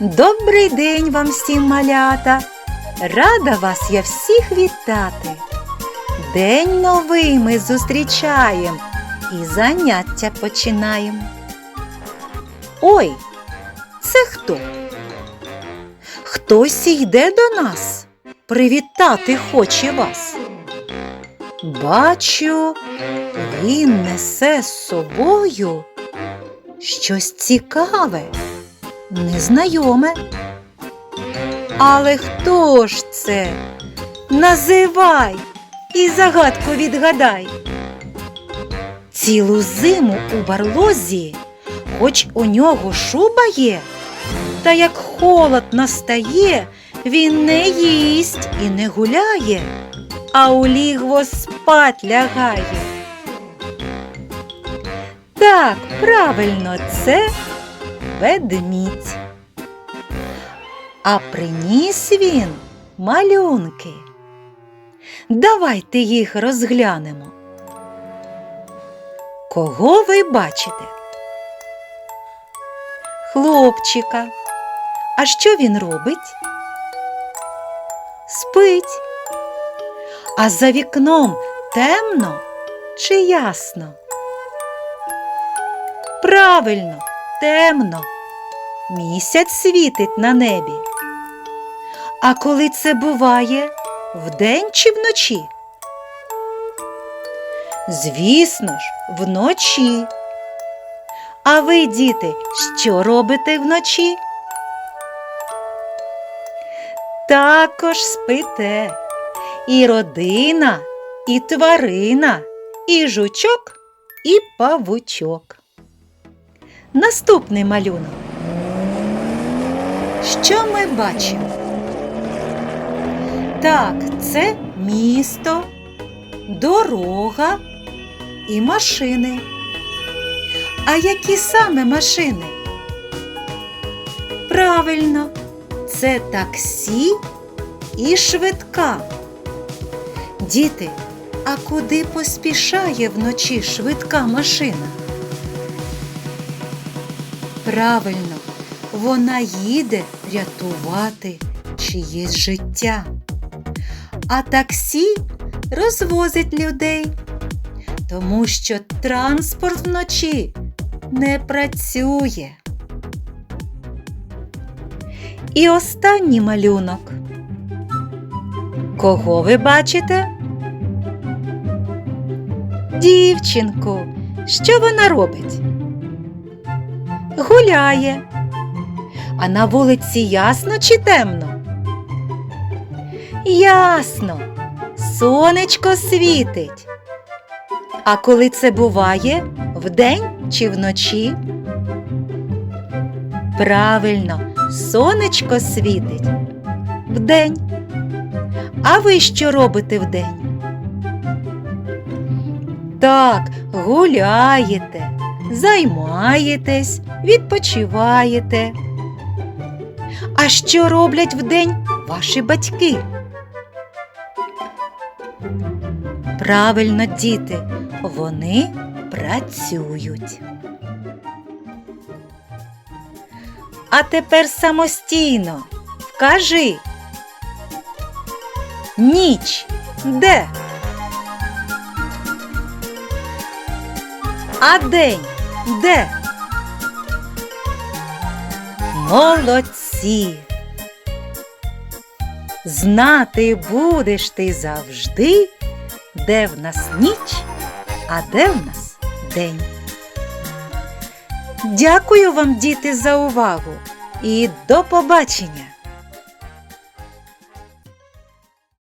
Добрий день вам всім, малята! Рада вас я всіх вітати. День новий ми зустрічаємо і заняття починаємо. Ой, це хто? Хтось йде до нас, привітати хоче вас. Бачу, він несе з собою щось цікаве, незнайоме. Але хто ж це? Називай і загадку відгадай. Цілу зиму у барлозі, хоч у нього шуба є, та як холод настає, він не їсть і не гуляє, а у лігво спать лягає. Так, правильно, це ведмідь. А приніс він малюнки. Давайте їх розглянемо. Кого ви бачите? Хлопчика. А що він робить? Спить. А за вікном темно чи ясно? Правильно, темно. Місяць світить на небі. А коли це буває вдень чи вночі? Звісно ж, вночі. А ви, діти, що робите вночі? Також спите. І родина, і тварина, і жучок, і павучок. Наступний малюнок. Що ми бачимо? Так, це місто, дорога і машини. А які саме машини? Правильно, це таксі і швидка. Діти, а куди поспішає вночі швидка машина? Правильно, вона їде рятувати чиєсь життя. А таксі розвозить людей, тому що транспорт вночі не працює. І останній малюнок. Кого ви бачите? Дівчинку. Що вона робить? Гуляє. А на вулиці ясно чи темно? Ясно. Сонечко світить. А коли це буває вдень чи вночі? Правильно, сонечко світить вдень. А ви що робите вдень? Так, гуляєте, займаєтесь, відпочиваєте. А що роблять вдень ваші батьки? Правильно, діти, вони працюють. А тепер самостійно вкажи. Ніч де? А день де? Молодці. Знати будеш ти завжди, де в нас ніч, а де в нас день. Дякую вам, діти, за увагу і до побачення!